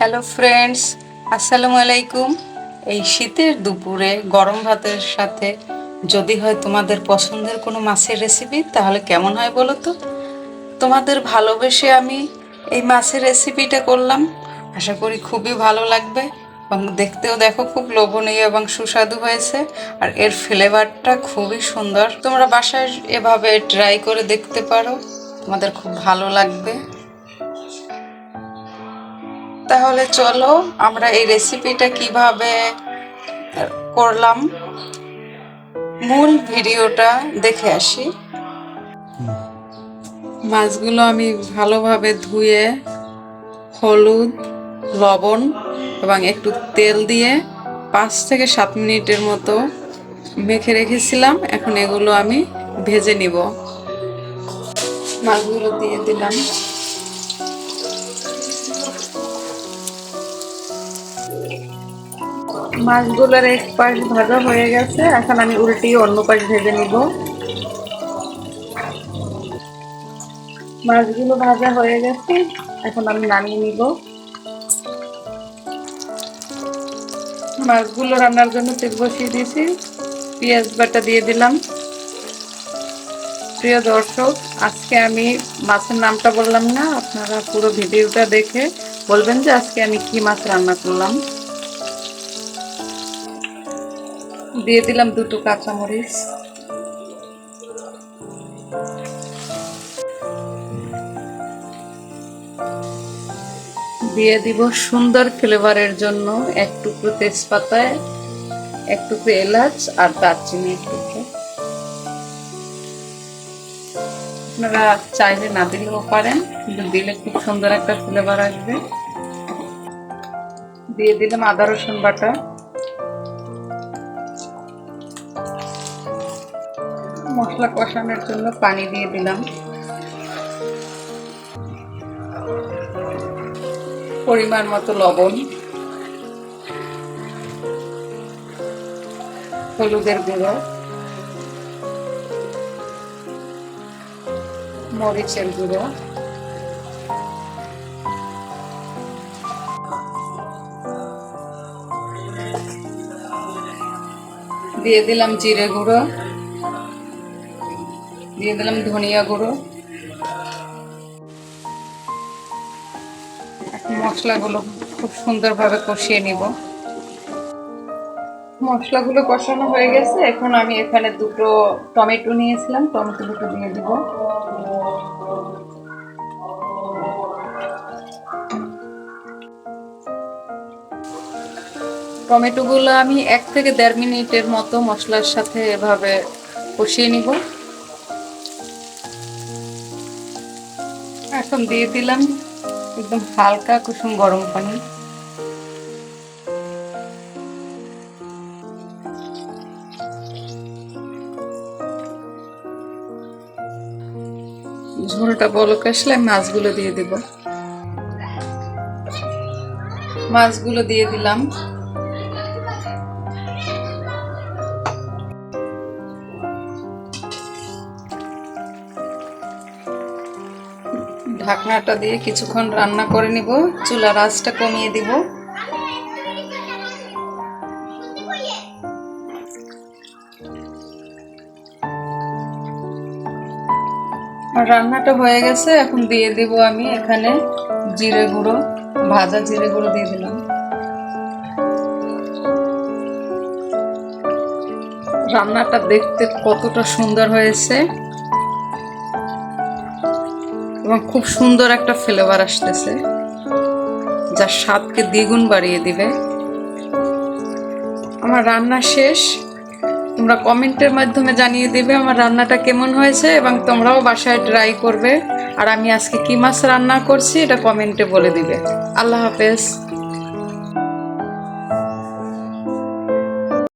Hello friends আসসালামু আলাইকুম এই শীতের দুপুরে গরম ভাতের সাথে যদি হয় তোমাদের পছন্দের কোনো মাছের রেসিপি তাহলে কেমন হয় বলো তো? তোমাদের ভালোবেসে আমি এই মাছের রেসিপিটা করলাম। আশা করি খুবই ভালো লাগবে এবং দেখতেও দেখো খুব লোভনীয় এবং সুস্বাদু হয়েছে আর এর ফ্লেভারটা খুবই সুন্দর। তোমরা বাসায় এভাবে ট্রাই করে দেখতে পারো। তোমাদের খুব ভালো লাগবে। তাহলে চলো আমরা এই রেসিপিটা কীভাবে করলাম। মূল ভিডিওটা দেখে আসি। মাছগুলো আমি ভালোভাবে ধুয়ে, হলুদ, লবণ এবং একটু তেল দিয়ে পাঁচ থেকে সাত মিনিটের মতো মেখে রেখেছিলাম। এখন এগুলো আমি ভেজে নিব। মাছগুলো দিয়ে দিলাম। মাছগুলোর এক পাশ ভাজা হয়ে গেছে। এখন আমি উল্টিয়ে অন্য পাশ ভেজে নিব। মাছগুলো ভাজা হয়ে গেছে। এখন আমি নামিয়ে নিব। মাছগুলো রান্নার জন্য তেল বসিয়ে দিয়েছি। পেঁয়াজ বাটা দিয়ে দিলাম। প্রিয় দর্শক, আজকে আমি মাছের নামটা বললাম না, আপনারা পুরো ভিডিওটা দেখে বলবেন যে আজকে আমি কি মাছ রান্না করলাম। দিয়ে দিলাম দুটো কাঁচামরিচ। দিয়ে দিব সুন্দর ফ্লেভারের জন্য এক টুকরো তেজপাতায়, এক টুকরো এলাচ আর দারচিনি এক টুকরো। আপনারা চাইলে না দিলেও পারেন, কিন্তু দিলে খুব সুন্দর একটা ফ্লেভার আসবে। দিয়ে দিলাম আদা রসুন বাটা। মশলা কষানোর জন্য পানি দিয়ে দিলাম। পরিমাণ মতো লবণ। হলুদের গুঁড়ো। মরিচের গুঁড়ো। দিয়ে দিলাম জিরে গুঁড়ো। দিয়ে দিলাম ধনিয়া গুঁড়ো। মশলাগুলো খুব সুন্দরভাবে কষিয়ে নিব। মশলাগুলো কষানো হয়ে গেছে। এখন আমি এখানে দুটো টমেটো নিয়েছিলাম। টমেটো দুটো দিয়ে দিব। টমেটোগুলো আমি এক থেকে দেড় মিনিটের মতো মশলার সাথে এভাবে কষিয়ে নিব। এখন দিয়ে দিলাম। একদম হালকা কুসুম গরম পানি। ঝোলটা বলক আসলে মাছগুলো দিয়ে দিব। মাছগুলো দিয়ে দিলাম। ঢাকনাটা দিয়ে কিছুক্ষণ রান্না করে নিব, চুলার আঁচটা কমিয়ে দিব। রান্নাটা হয়ে গেছে, এখন দিয়ে দিব আমি এখানে জিরে গুঁড়ো, ভাজা জিরে গুঁড়ো দিয়ে দিলাম। রান্নাটা দেখতে কতটা সুন্দর হয়েছে। এবং খুব সুন্দর একটা ফ্লেভার আসতেছে, যা স্বাদকে দ্বিগুণ বাড়িয়ে দিবে। আমার রান্না শেষ। তোমরা কমেন্টের মাধ্যমে জানিয়ে দিবে আমার রান্নাটা কেমন হয়েছে এবং তোমরাও বাসায় ট্রাই করবে। আর আমি আজকে কী মাছ রান্না করছি, এটা কমেন্টে বলে দিবে। আল্লাহ হাফেজ।